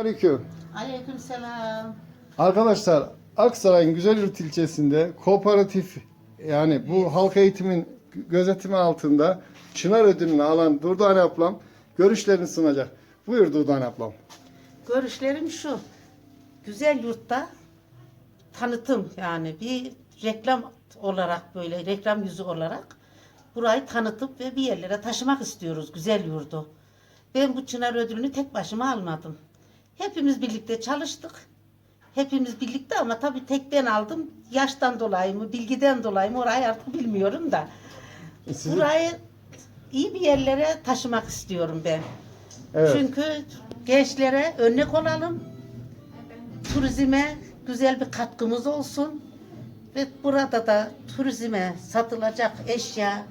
Aleyküm. Aleykümselam. Arkadaşlar Aksaray'ın Güzelyurt ilçesinde kooperatif yani bu halk eğitimin gözetimi altında Çınar ödülünü alan Durdane ablam görüşlerini sunacak. Buyur Durdane ablam. Görüşlerim şu. Güzel yurtta tanıtım yani bir reklam olarak böyle reklam yüzü olarak burayı tanıtıp ve bir yerlere taşımak istiyoruz güzel yurdu. Ben bu Çınar ödülünü tek başıma almadım. Hepimiz birlikte çalıştık. Hepimiz birlikte ama tabii tek ben aldım. Yaştan dolayı mı, bilgiden dolayı mı orayı artık bilmiyorum da. Sizin- Burayı iyi bir yerlere taşımak istiyorum ben. Evet. Çünkü gençlere örnek olalım. Turizme güzel bir katkımız olsun. Ve burada da turizme satılacak eşya,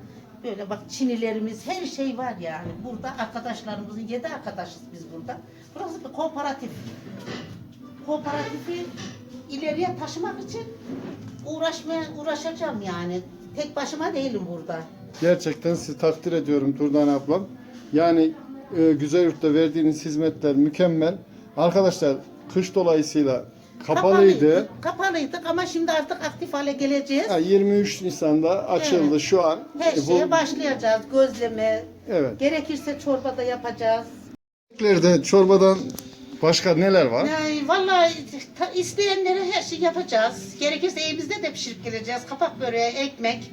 böyle bak çinilerimiz her şey var yani. Burada arkadaşlarımızın yedi arkadaşız biz burada. Burası bir kooperatif. Kooperatifi ileriye taşımak için uğraşmaya uğraşacağım yani. Tek başıma değilim burada. Gerçekten sizi takdir ediyorum Durdane ablam. Yani e, Güzelyurt'ta verdiğiniz hizmetler mükemmel. Arkadaşlar kış dolayısıyla kapalıydı. Kapalıydık ama şimdi artık aktif hale geleceğiz. Ha, 23 Nisan'da açıldı Evet. şu an. Her E, şeye başlayacağız. Gözleme, Evet. gerekirse çorbada yapacağız. Yemeklerde, çorbadan başka neler var? Yani vallahi ta- isteyenlere her şey yapacağız. Gerekirse evimizde de pişirip geleceğiz. Kapak böreği, ekmek.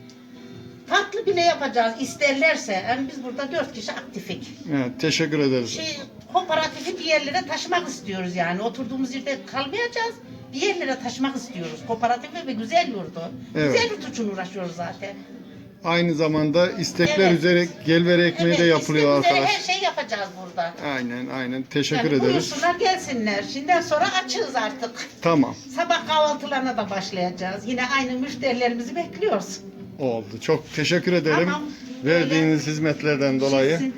Tatlı bile yapacağız isterlerse. Yani biz burada dört kişi aktifik. Evet, teşekkür ederiz. Şey, kooperatifi bir yerlere taşımak istiyoruz yani. Oturduğumuz yerde kalmayacağız. Bir yerlere taşımak istiyoruz. Kooperatifi ve güzel yurdu. Evet. Güzel yurt için uğraşıyoruz zaten. Aynı zamanda istekler Evet. üzere gelveri ekmeği de yapılıyor istek üzere arkadaş. Her şey yapacağız burada. Aynen aynen teşekkür Yani ederiz. buyursunlar gelsinler. Şimdiden sonra açığız artık. Tamam Sabah kahvaltılarına da başlayacağız. Yine aynı müşterilerimizi bekliyoruz. Oldu. Çok teşekkür ederim. Tamam. Verdiğiniz hizmetlerden dolayı.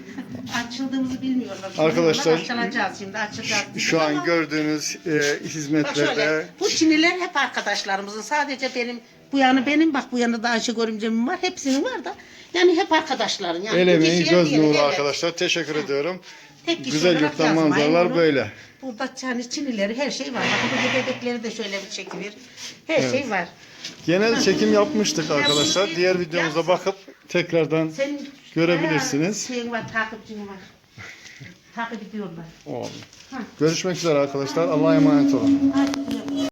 Açıldığımızı bilmiyorlar. Arkadaşlar, Açılacağız şimdi. Şu an Ama gördüğünüz e, Bak şöyle hizmetlerde bu Çiniler hep arkadaşlarımızın. Sadece benim bu yanı benim bak bu yanı da Ayşe Görümcem'in var. Hepsinin var da. Yani hep arkadaşların. Yani el emeği göz nuru evet. arkadaşlar. Teşekkür ediyorum. Tek kişi Güzel olarak yurttan yazmayın manzaralar bunu. böyle. Burada yani Çinileri her şey var. Bak burada bebekleri de şöyle bir çekilir. Her şey var. Genel çekim yapmıştık arkadaşlar. Diğer videomuza bakıp tekrardan Senin Görebilirsiniz. bayağı Şeyin var, takipçin var. Takip ediyorlar. Hah. Görüşmek üzere arkadaşlar. Allah'a emanet olun. Hadi,